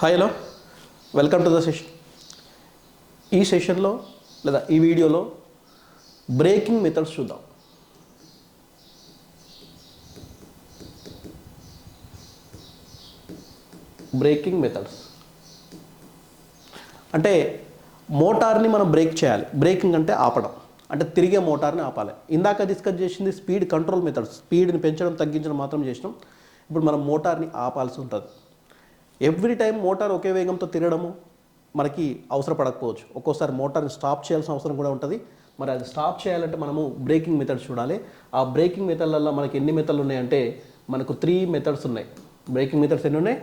Hi hello welcome to the session ఈ సెషన్లో లేదా ఈ వీడియోలో బ్రేకింగ్ మెథడ్స్ చూద్దాం. బ్రేకింగ్ మెథడ్స్ అంటే మోటార్ని మనం బ్రేక్ చేయాలి. బ్రేకింగ్ అంటే ఆపడం. అంటే తిరిగే మోటార్ని ఆపాలి. ఇందాక డిస్కస్ చేసింది స్పీడ్ కంట్రోల్ మెథడ్స్ స్పీడ్ని పెంచడం తగ్గించడం మాత్రం చేసినాం. ఇప్పుడు మనం మోటార్ని ఆపాల్సి ఉంటుంది. ఎవ్రీ టైం మోటార్ ఒకే వేగంతో తిరగడము మనకి అవసరపడకపోవచ్చు. ఒక్కోసారి మోటార్ని స్టాప్ చేయాల్సిన అవసరం కూడా ఉంటుంది. మరి అది స్టాప్ చేయాలంటే మనము బ్రేకింగ్ మెథడ్ చూడాలి. ఆ బ్రేకింగ్ మెథడ్లలో మనకి ఎన్ని మెథడ్లు ఉన్నాయంటే మనకు త్రీ మెథడ్స్ ఉన్నాయి. బ్రేకింగ్ మెథడ్స్ ఎన్ని ఉన్నాయి?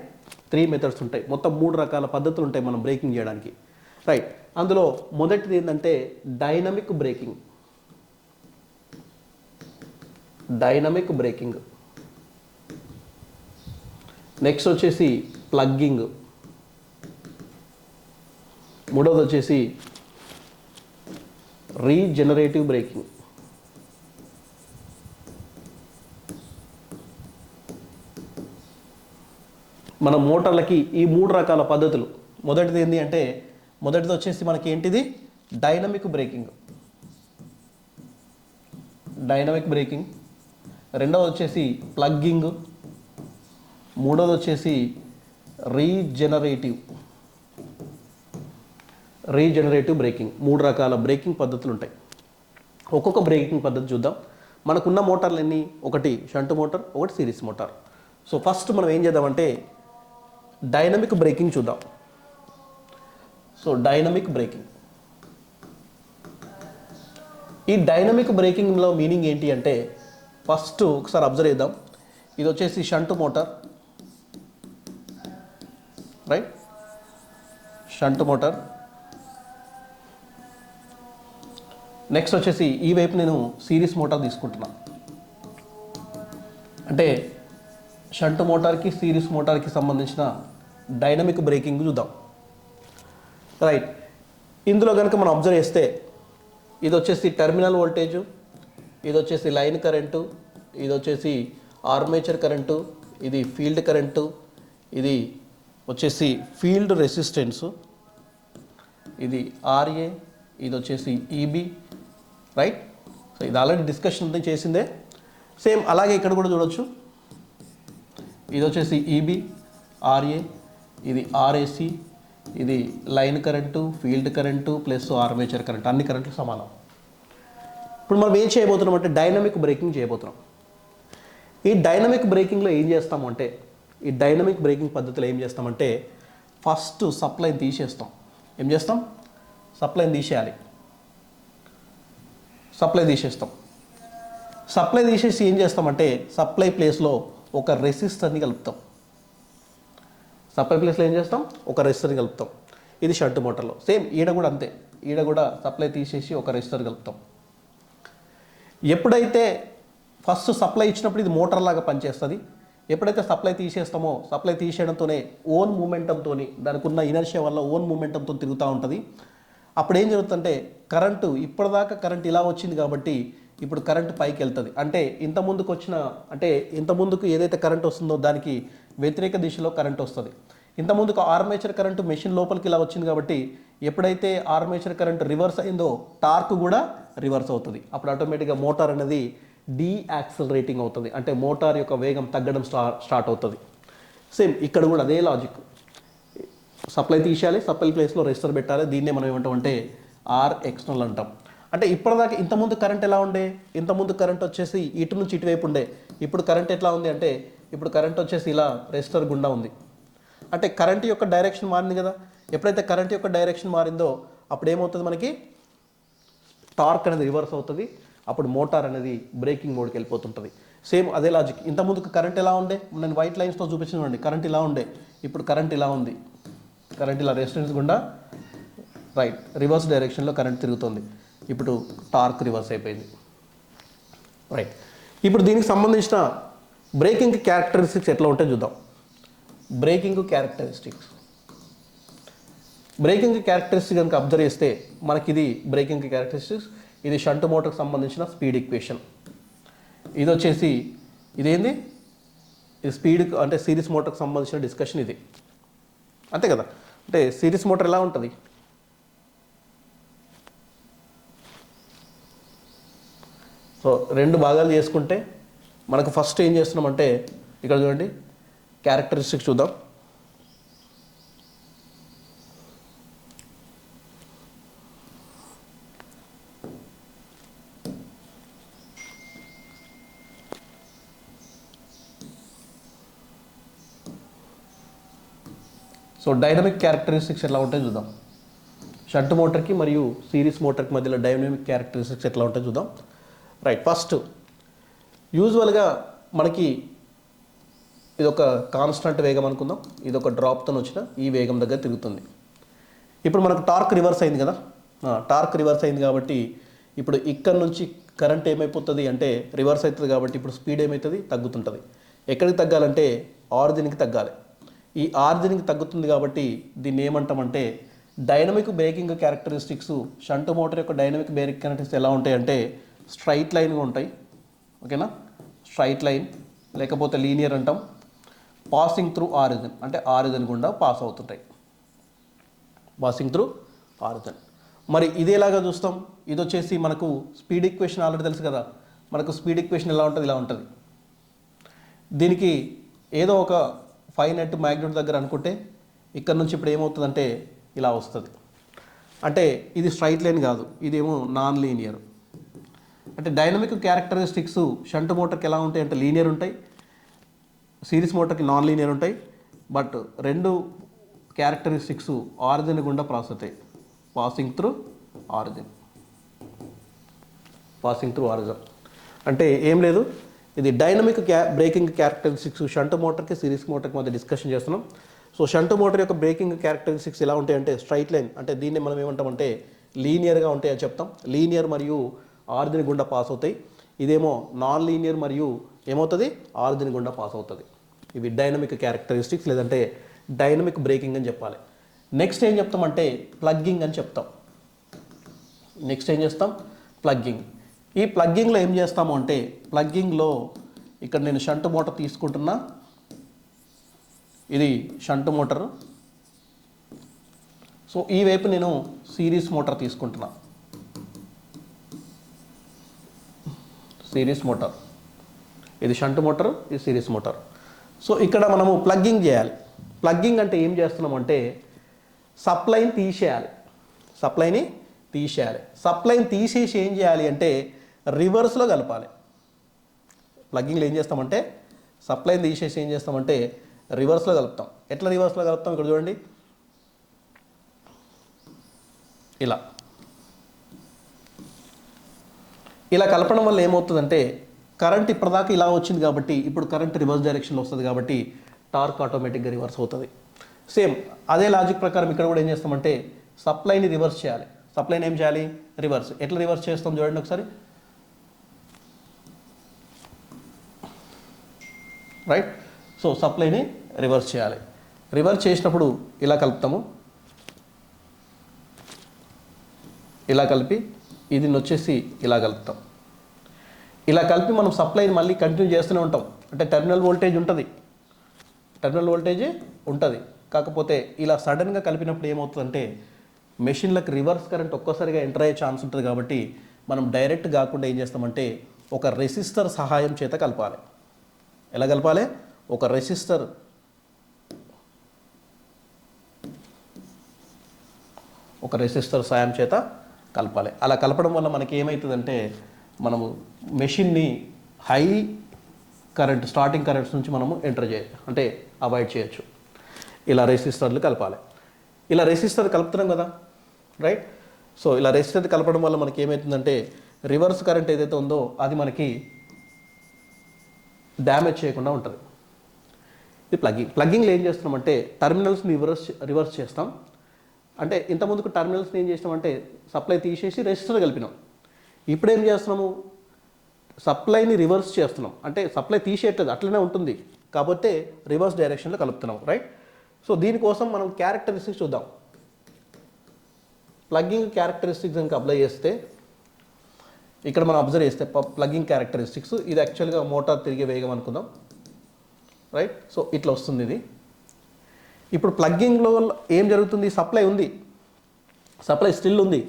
త్రీ మెథడ్స్ ఉంటాయి. మొత్తం మూడు రకాల పద్ధతులు ఉంటాయి మనం బ్రేకింగ్ చేయడానికి. రైట్ అందులో మొదటిది ఏంటంటే dynamic braking dynamic braking next వచ్చేసి ప్లగ్గింగ్. మూడవది వచ్చేసి రీజనరేటివ్ బ్రేకింగ్. మన మోటార్లకి ఈ మూడు రకాల పద్ధతులు. మొదటిది ఏంటి అంటే మొదటిది వచ్చేసి మనకి ఏంటిది? Dynamic braking. Dynamic braking. రెండవది వచ్చేసి ప్లగ్గింగ్. మూడోది వచ్చేసి రీజనరేటివ్. Regenerative braking. మూడు రకాల బ్రేకింగ్ పద్ధతులు ఉంటాయి ఒక్కొక్క బ్రేకింగ్ పద్ధతి చూద్దాం. మనకున్న మోటార్లు ఎన్ని ఒకటి షంట్ మోటార్ ఒకటి సిరీస్ మోటార్. సో ఫస్ట్ మనం ఏం చేద్దామంటే డైనమిక్ బ్రేకింగ్ చూద్దాం. So dynamic braking. ఈ డైనమిక్ బ్రేకింగ్లో మీనింగ్ ఏంటి అంటే ఫస్ట్ ఒకసారి అబ్జర్వ్ చేద్దాం. ఇది వచ్చేసి shunt motor right shunt motor next వచ్చేసి ఈ వైపు నేను సిరీస్ మోటార్ తీసుకుంటున్నాను అంటే షంట్ మోటార్కి సిరీస్ మోటార్కి సంబంధించిన డైనమిక్ బ్రేకింగ్ చూద్దాం. రైట్ ఇందులో కనుక మనం అబ్జర్వ్ చేస్తే ఇది వచ్చేసి టెర్మినల్ వోల్టేజ్ ఇది వచ్చేసి లైన్ కరెంటు ఇది వచ్చేసి ఆర్మేచర్ కరెంటు ఇది ఫీల్డ్ కరెంటు ఇది వచ్చేసి ఫీల్డ్ రెసిస్టెన్స్. ఇది ఆర్ఏ ఇది వచ్చేసి ఈబీ రైట్ సో ఇది ఆల్రెడీ డిస్కషన్ అంతా చేసిందే. సేమ్ అలాగే ఇక్కడ కూడా చూడొచ్చు. ఇది వచ్చేసి ఈబీ ఆర్ఏ ఇది ఆర్ఏసి ఇది line current field current plus armature current అన్ని కరెంట్లు సమానం. ఇప్పుడు మనం ఏం చేయబోతున్నాం అంటే డైనమిక్ బ్రేకింగ్ చేయబోతున్నాం. ఈ డైనమిక్ బ్రేకింగ్లో ఏం చేస్తామంటే ఈ డైనమిక్ బ్రేకింగ్ పద్ధతిలో ఏం చేస్తామంటే ఫస్ట్ సప్లైని తీసేస్తాం. ఏం చేస్తాం? సప్లైని తీసేయాలి. సప్లై తీసేస్తాం. సప్లై తీసేసి ఏం చేస్తామంటే సప్లై ప్లేస్లో ఒక రెసిస్టర్ని కలుపుతాం. సప్లై ప్లేస్లో ఏం చేస్తాం? ఒక రెసిస్టర్ని కలుపుతాం. ఇది షంట్ మోటార్లో. సేమ్ ఈడ కూడా అంతే. ఈడ కూడా సప్లై తీసేసి ఒక రెసిస్టర్ కలుపుతాం. ఎప్పుడైతే ఫస్ట్ సప్లై ఇచ్చినప్పుడు ఇది మోటార్ లాగా పనిచేస్తుంది? ఎప్పుడైతే సప్లై తీసేస్తామో సప్లై తీసేయడంతోనే ఓన్ మూమెంటంతో దానికి ఉన్న ఇనర్షియా వల్ల ఓన్ మూమెంటంతో తిరుగుతూ ఉంటుంది. అప్పుడు ఏం జరుగుతుందంటే కరెంటు ఇప్పటిదాకా కరెంట్ ఇలా వచ్చింది కాబట్టి ఇప్పుడు కరెంటు పైకి వెళ్తుంది. అంటే ఇంత ముందుకు వచ్చిన అంటే ఇంత ముందుకు ఏదైతే కరెంట్ వస్తుందో దానికి వ్యతిరేక దిశలో కరెంట్ వస్తుంది. ఇంత ముందుకు ఆర్మేచర్ కరెంటు మెషిన్ లోపలికి ఇలా వచ్చింది కాబట్టి ఎప్పుడైతే ఆర్మేచర్ కరెంట్ రివర్స్ అయిందో టార్క్ కూడా రివర్స్ అవుతుంది. అప్పుడు ఆటోమేటిక్గా మోటార్ అనేది డీయాక్సలరేటింగ్ అవుతుంది. అంటే మోటార్ యొక్క వేగం తగ్గడం స్టా స్టార్ట్ అవుతుంది. సేమ్ ఇక్కడ కూడా అదే లాజిక్. సప్లై తీసేయాలి సప్లై ప్లేస్లో రెజిస్టర్ పెట్టాలి దీన్నే మనం ఏమంటాం అంటే ఆర్ ఎక్స్టర్నల్ అంటాం. అంటే ఇప్పటిదాకా ఇంతకుముందు కరెంట్ ఎలా ఉండే? ఇంతకుముందు కరెంట్ వచ్చేసి ఇటు నుంచి ఇటువైపు ఉండే. ఇప్పుడు కరెంట్ ఎట్లా ఉంది అంటే ఇప్పుడు కరెంట్ వచ్చేసి ఇలా రెజిస్టర్ గుండా ఉంది. అంటే కరెంట్ యొక్క డైరెక్షన్ మారింది కదా. ఎప్పుడైతే కరెంట్ యొక్క డైరెక్షన్ మారిందో అప్పుడు ఏమవుతుంది మనకి? టార్క్ అనేది రివర్స్ అవుతుంది. అప్పుడు మోటార్ అనేది బ్రేకింగ్ మోడ్కి వెళ్ళిపోతుంటుంది. సేమ్ అదే లాజిక్. ఇంతకుముందుకు కరెంట్ ఎలా ఉండే? నేను వైట్ లైన్స్తో చూపించినండి కరెంట్ ఇలా ఉండే. ఇప్పుడు కరెంట్ ఇలా ఉంది. కరెంట్ ఇలా రెసిస్టెన్స్ గుండా రైట్. రివర్స్ డైరెక్షన్లో కరెంట్ తిరుగుతుంది. ఇప్పుడు టార్క్ రివర్స్ అయిపోయింది. రైట్. ఇప్పుడు దీనికి సంబంధించిన బ్రేకింగ్ క్యారెక్టరిస్టిక్స్ ఎట్లా ఉంటే చూద్దాం. Braking characteristics. బ్రేకింగ్ క్యారెక్టరిస్టిక్ కనుక అబ్జర్వ్ చేస్తే మనకి ఇది బ్రేకింగ్ క్యారెక్టరిస్టిక్స్. ఇది షంట్ మోటార్కి సంబంధించిన స్పీడ్ ఈక్వేషన్. ఇది వచ్చేసి ఇదేంది? ఇది స్పీడ్ అంటే సిరీస్ మోటార్కి సంబంధించిన డిస్కషన్ ఇది. అంతే కదా? అంటే సిరీస్ మోటార్ ఎలా ఉంటుంది? సో రెండు భాగాలు చేసుకుంటే మనకు ఫస్ట్ ఏం చేస్తున్నామంటే ఇక్కడ చూడండి క్యారెక్టరిస్టిక్స్ చూద్దాం. డైనమిక్ క్యారెక్టరిస్టిక్స్ ఎట్లా ఉంటాయి చూద్దాం. షంట్ మోటార్కి మరియు సిరీస్ మోటార్కి మధ్యలో డైనమిక్ క్యారెక్టరిస్టిక్స్ ఎట్లా ఉంటాయి చూద్దాం. రైట్ ఫస్ట్ యూజువల్గా మనకి ఇది ఒక కాన్స్టంట్ వేగం అనుకుందాం. ఇది ఒక డ్రాప్తో వచ్చిన ఈ వేగం దగ్గర తిరుగుతుంది. ఇప్పుడు మనకు టార్క్ రివర్స్ అయింది కదా? టార్క్ రివర్స్ అయింది కాబట్టి ఇప్పుడు ఇక్కడ నుంచి కరెంట్ ఏమైపోతుంది అంటే రివర్స్ అవుతుంది కాబట్టి ఇప్పుడు స్పీడ్ ఏమవుతుంది తగ్గుతుంటుంది. ఎక్కడికి తగ్గాలంటే ఆరిజిన్కి తగ్గాలి. ఈ ఆర్జనింగ్ తగ్గుతుంది కాబట్టి దీన్ని ఏమంటామంటే dynamic braking characteristics shunt motor యొక్క డైనమిక్ బ్రేకింగ్ క్యారెక్టరిస్టిక్స్ ఎలా ఉంటాయి అంటే స్ట్రైట్ లైన్గా ఉంటాయి. ఓకేనా? స్ట్రైట్ లైన్ లేకపోతే లీనియర్ అంటాం. పాసింగ్ త్రూ ఆరిజన్ అంటే ఆరిజన్ గుండా పాస్ అవుతుంటాయి. Passing through origin. మరి ఇదేలాగా చూస్తాం? ఇది వచ్చేసి మనకు స్పీడ్ ఈక్వేషన్ ఆల్రెడీ తెలుసు కదా. మనకు స్పీడ్ ఈక్వేషన్ ఎలా ఉంటుంది? ఇలా ఉంటుంది. దీనికి ఏదో ఒక ఫైవ్ నెట్ మ్యాగ్నెట్ దగ్గర అనుకుంటే ఇక్కడ నుంచి ఇప్పుడు ఏమవుతుందంటే ఇలా వస్తుంది. అంటే ఇది స్ట్రైట్ లైన్ కాదు ఇదేమో నాన్ లీనియర్. అంటే డైనమిక్ క్యారెక్టరిస్టిక్స్ షంట్ మోటార్కి ఎలా ఉంటాయి అంటే లీనియర్ ఉంటాయి సిరీస్ మోటార్కి నాన్ లీనియర్ ఉంటాయి బట్ రెండు క్యారెక్టరిస్టిక్స్ ఆరిజిన్ గుండా ప్రాసెస్ అవుతాయి. Passing through origin. Passing through origin. అంటే ఏం లేదు ఇది డైనమిక్ క్యా బ్రేకింగ్ క్యారెక్టరిస్టిక్స్ షంట్ మోటార్కి సిరీస్ మోటార్కి మధ్య డిస్కషన్ చేస్తున్నాం. సో షంట్ మోటార్ యొక్క బ్రేకింగ్ క్యారెక్టరిస్టిక్స్ ఎలా ఉంటాయంటే స్ట్రైట్ లైన్ అంటే దీన్ని మనం ఏమంటామంటే లీనియర్గా ఉంటాయని చెప్తాం. లీనియర్ మరియు ఆరిజిన్ గుండా పాస్ అవుతాయి. ఇదేమో నాన్ లీనియర్ మరియు ఏమవుతుంది? ఆరిజిన్ గుండా పాస్ అవుతుంది. ఇవి డైనమిక్ క్యారెక్టరిస్టిక్స్ లేదంటే డైనమిక్ బ్రేకింగ్ అని చెప్పాలి. నెక్స్ట్ ఏం చెప్తామంటే ప్లగ్గింగ్ అని చెప్తాం. నెక్స్ట్ ఏం చేస్తాం? ప్లగ్గింగ్. ఈ ప్లగ్గింగ్లో ఏం చేస్తాము అంటే ప్లగ్గింగ్లో ఇక్కడ నేను షంట్ మోటార్ తీసుకుంటున్నా. ఇది షంట్ మోటార్. సో ఈ వైపు నేను సిరీస్ మోటార్ తీసుకుంటున్నా. Series motor. ఇది షంట్ మోటార్ ఇది సిరీస్ మోటార్. సో ఇక్కడ మనము ప్లగ్గింగ్ చేయాలి. ప్లగ్గింగ్ అంటే ఏం చేస్తున్నాం అంటే సప్లైని తీసేయాలి. సప్లైని తీసేయాలి. సప్లైని తీసేసి ఏం చేయాలి అంటే రివర్స్లో కలపాలి. ప్లగ్గింగ్లో ఏం చేస్తామంటే సప్లైని తీసేసి ఏం చేస్తామంటే రివర్స్లో కలుపుతాం. ఎట్లా రివర్స్లో కలుపుతాం ఇక్కడ చూడండి. ఇలా. ఇలా కలపడం వల్ల ఏమవుతుందంటే కరెంట్ ఇప్పటిదాకా ఇలా వచ్చింది కాబట్టి ఇప్పుడు కరెంట్ రివర్స్ డైరెక్షన్లో వస్తుంది కాబట్టి టార్క్ ఆటోమేటిక్గా రివర్స్ అవుతుంది. సేమ్ అదే లాజిక్ ప్రకారం ఇక్కడ కూడా ఏం చేస్తామంటే సప్లైని రివర్స్ చేయాలి. సప్లైని ఏం చేయాలి? రివర్స్. ఎట్లా రివర్స్ చేస్తాం చూడండి ఒకసారి. రైట్ సో సప్లైని రివర్స్ చేయాలి. రివర్స్ చేసినప్పుడు ఇలా కలుపుతాము. ఇలా కలిపి ఇది వచ్చేసి ఇలా కలుపుతాం. ఇలా కలిపి మనం సప్లైని మళ్ళీ కంటిన్యూ చేస్తూనే ఉంటాం. అంటే టెర్మినల్ వోల్టేజ్ ఉంటుంది. టెర్మినల్ వోల్టేజ్ ఉంటుంది. కాకపోతే ఇలా సడన్గా కలిపినప్పుడు ఏమవుతుందంటే మెషిన్లకు రివర్స్ కరెంట్ ఒక్కసారిగా ఎంటర్ అయ్యే ఛాన్స్ ఉంటుంది కాబట్టి మనం డైరెక్ట్ కాకుండా ఏం చేస్తామంటే ఒక రెసిస్టర్ సహాయం చేత కలపాలి. ఎలా కలపాలి? ఒక రెసిస్టర్. ఒక రెసిస్టర్ సాయం చేత కలపాలి. అలా కలపడం వల్ల మనకి ఏమవుతుందంటే మనము మెషిన్ని హై కరెంట్ స్టార్టింగ్ కరెంట్స్ నుంచి మనము ఎంటర్ చేయ అంటే అవాయిడ్ చేయొచ్చు. ఇలా రెసిస్టర్లు కలపాలి. ఇలా రెసిస్టర్ కలుపుతున్నాం కదా రైట్ సో ఇలా రెసిస్టర్ కలపడం వల్ల మనకి ఏమవుతుందంటే రివర్స్ కరెంట్ ఏదైతే ఉందో అది మనకి డ్యామేజ్ చేయకుండా ఉంటుంది. ఇది ప్లగ్గింగ్ ప్లగ్గింగ్లో ఏం చేస్తున్నామంటే టర్మినల్స్ని రివర్స్ రివర్స్ చేస్తాం. అంటే ఇంతకుముందుకు టర్మినల్స్ని ఏం చేసినామంటే సప్లై తీసేసి రెసిస్టర్ కలిపినాం. ఇప్పుడు ఏం చేస్తున్నాము? సప్లైని రివర్స్ చేస్తున్నాం. అంటే సప్లై తీసేయట్లేదు అట్లనే ఉంటుంది. కాకపోతే రివర్స్ డైరెక్షన్లో కలుపుతున్నాం రైట్ సో దీనికోసం మనం క్యారెక్టరిస్టిక్స్ చూద్దాం. ప్లగ్గింగ్ క్యారెక్టరిస్టిక్స్ కనుక అప్లై చేస్తే ఇక్కడ మనం అబ్జర్వ్ చేస్తే ప్లగ్గింగ్ క్యారెక్టరిస్టిక్స్ ఇది యాక్చువల్గా మోటార్ తిరిగే వేగం అనుకుందాం. రైట్ సో ఇట్లా వస్తుంది ఇది. ఇప్పుడు ప్లగ్గింగ్లో ఏం జరుగుతుంది? సప్లై ఉంది. సప్లై స్టిల్ ఉంది.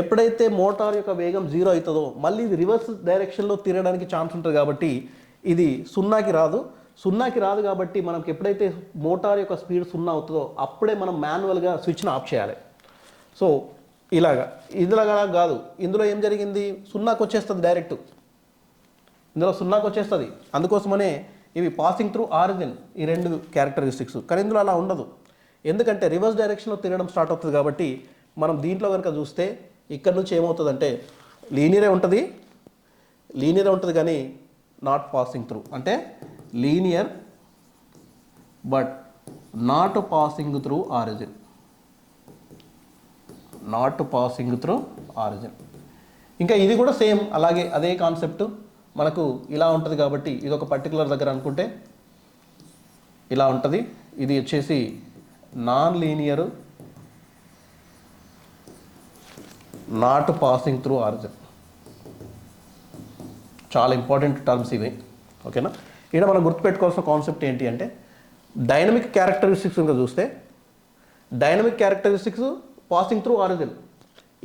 ఎప్పుడైతే మోటార్ యొక్క వేగం జీరో అవుతుందో మళ్ళీ ఇది రివర్స్ డైరెక్షన్లో తిరగడానికి ఛాన్స్ ఉంటుంది కాబట్టి ఇది సున్నాకి రాదు. సున్నాకి రాదు కాబట్టి మనకి ఎప్పుడైతే మోటార్ యొక్క స్పీడ్ సున్నా అవుతుందో అప్పుడే మనం మాన్యువల్గా స్విచ్ను ఆఫ్ చేయాలి. సో ఇలాగా. ఇదిలాగా కాదు. ఇందులో ఏం జరిగింది? సున్నాకు వచ్చేస్తుంది డైరెక్ట్. ఇందులో సున్నాకు వచ్చేస్తుంది. అందుకోసమనే ఇవి పాసింగ్ త్రూ ఆరిజిన్ ఈ రెండు క్యారెక్టరిస్టిక్స్ కానీ ఇందులో అలా ఉండదు. ఎందుకంటే రివర్స్ డైరెక్షన్లో తిరగడం స్టార్ట్ అవుతుంది కాబట్టి మనం దీంట్లో కనుక చూస్తే ఇక్కడ నుంచి ఏమవుతుందంటే లీనియరే ఉంటుంది. లీనియరే ఉంటుంది కానీ నాట్ పాసింగ్ త్రూ అంటే linear but not passing through origin not passing through origin ఇంకా ఇది కూడా సేమ్ అలాగే అదే కాన్సెప్ట్ మనకు ఇలా ఉంటుంది కాబట్టి ఇది ఒక పర్టికులర్ దగ్గర అనుకుంటే ఇలా ఉంటుంది. ఇది వచ్చేసి non linear not passing through origin చాలా ఇంపార్టెంట్ టర్మ్స్ ఇవి. ఓకేనా ఇక్కడ మనం గుర్తుపెట్టుకోవాల్సిన కాన్సెప్ట్ ఏంటి అంటే డైనమిక్ క్యారెక్టరిస్టిక్స్ కనుక చూస్తే dynamic characteristics passing through origin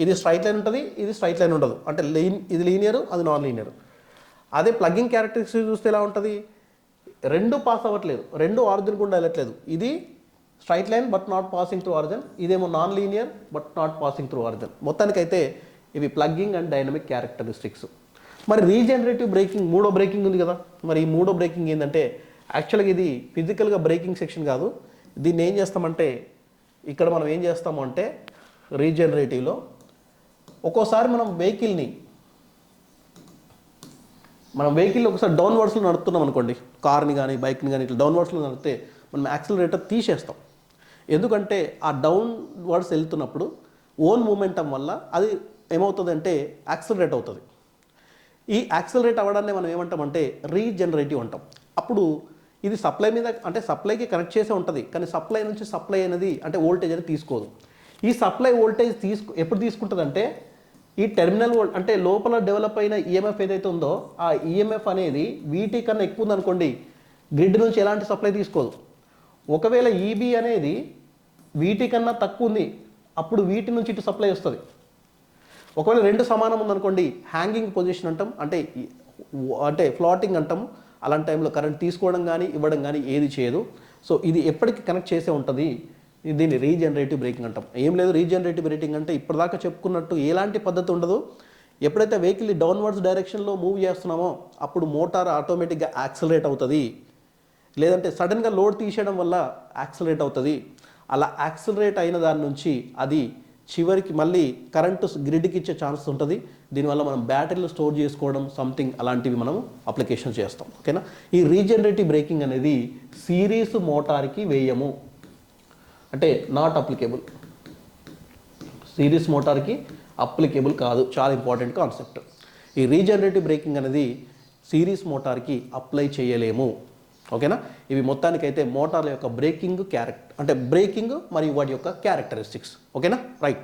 ఇది స్ట్రైట్ లైన్ ఉంటుంది ఇది స్ట్రైట్ లైన్ ఉండదు. అంటే లీన్ ఇది లీనియర్ అది నాన్ లీనియర్ అదే ప్లగ్గింగ్ క్యారెక్టరిస్టిక్స్ చూస్తే ఎలా ఉంటుంది? రెండు పాస్ అవ్వట్లేదు. రెండు ఆరిజిన్ గుండా వెళ్ళట్లేదు ఇది straight line but not passing through origin ఇదేమో non linear but not passing through origin మొత్తానికైతే ఇవి ప్లగ్గింగ్ అండ్ డైనమిక్ క్యారెక్టరిస్టిక్స్ మరి రీజనరేటివ్ బ్రేకింగ్ మూడో బ్రేకింగ్ ఉంది కదా. మరి ఈ మూడో బ్రేకింగ్ ఏంటంటే యాక్చువల్గా ఇది ఫిజికల్గా బ్రేకింగ్ సెక్షన్ కాదు. దీన్ని ఏం చేస్తామంటే ఇక్కడ మనం ఏం చేస్తాము అంటే రీజనరేటివ్లో ఒక్కోసారి మనం వెహికల్ని మనం వెహికల్ ఒకసారి డౌన్వర్డ్స్లో నడుపుతున్నాం అనుకోండి. కార్ని కానీ బైక్ని కానీ ఇట్లా డౌన్వర్డ్స్లో నడిపితే మనం యాక్సిలరేటర్ తీసేస్తాం. ఎందుకంటే ఆ డౌన్వర్డ్స్ వెళ్తున్నప్పుడు ఓన్ మూమెంటం వల్ల అది ఏమవుతుందంటే యాక్సిలరేట్ అవుతుంది. ఈ యాక్సిలరేట్ అవ్వడాన్ని మనం ఏమంటామంటే రీజనరేటివ్ అంటాం. అప్పుడు ఇది సప్లై మీద అంటే సప్లైకి కనెక్ట్ చేసే ఉంటుంది. కానీ సప్లై నుంచి సప్లై అనేది అంటే వోల్టేజ్ అనేది తీసుకోదు. ఈ సప్లై వోల్టేజ్ తీసుకు ఎప్పుడు తీసుకుంటుందంటే ఈ టెర్మినల్ వోల్ట్ అంటే లోపల డెవలప్ అయిన ఈఎంఎఫ్ ఏదైతే ఉందో ఆ ఈఎంఎఫ్ అనేది వీటి కన్నా ఎక్కువ ఉందనుకోండి గ్రిడ్ నుంచి ఎలాంటి సప్లై తీసుకోదు. ఒకవేళ ఈబీ అనేది వీటి కన్నా తక్కువ ఉంది అప్పుడు వీటి నుంచి ఇటు సప్లై వస్తుంది. ఒకవేళ రెండు సమానం ఉందనుకోండి హ్యాంగింగ్ పొజిషన్ అంటాం అంటే అంటే ఫ్లాటింగ్ అంటాం అలాంటి టైంలో కరెంట్ తీసుకోవడం కానీ ఇవ్వడం కానీ ఏది చేయదు. సో ఇది ఎప్పటికీ కనెక్ట్ చేసే ఉంటుంది. దీన్ని రీజనరేటివ్ బ్రేకింగ్ అంటాం. ఏం లేదు రీజనరేటివ్ బ్రేకింగ్ అంటే ఇప్పటిదాకా చెప్పుకున్నట్టు ఎలాంటి పద్ధతి ఉండదు. ఎప్పుడైతే వెహికల్ డౌన్వర్డ్స్ డైరెక్షన్లో మూవ్ చేస్తున్నామో అప్పుడు మోటార్ ఆటోమేటిక్గా యాక్సలరేట్ అవుతుంది. లేదంటే సడన్గా లోడ్ తీసేయడం వల్ల యాక్సలరేట్ అవుతుంది. అలా యాక్సలరేట్ అయిన దాని నుంచి అది చివరికి మళ్ళీ కరెంటు గ్రిడ్కి ఇచ్చే ఛాన్స్ ఉంటుంది. దీనివల్ల మనం బ్యాటరీలు స్టోర్ చేసుకోవడం సంథింగ్ అలాంటివి మనం అప్లికేషన్ చేస్తాం. ఓకేనా? ఈ రీజనరేటివ్ బ్రేకింగ్ అనేది సిరీస్ మోటార్కి వేయము. అంటే నాట్ అప్లికేబుల్ సిరీస్ మోటార్కి అప్లికేబుల్ కాదు. చాలా ఇంపార్టెంట్ కాన్సెప్ట్ ఈ రీజనరేటివ్ బ్రేకింగ్ అనేది సిరీస్ మోటార్కి అప్లై చేయలేము. ఓకేనా ఇవి మొత్తానికైతే మోటార్ల యొక్క బ్రేకింగ్ క్యారెక్టర్ అంటే బ్రేకింగ్ మరియు వాటి యొక్క క్యారెక్టరిస్టిక్స్ ఓకేనా రైట్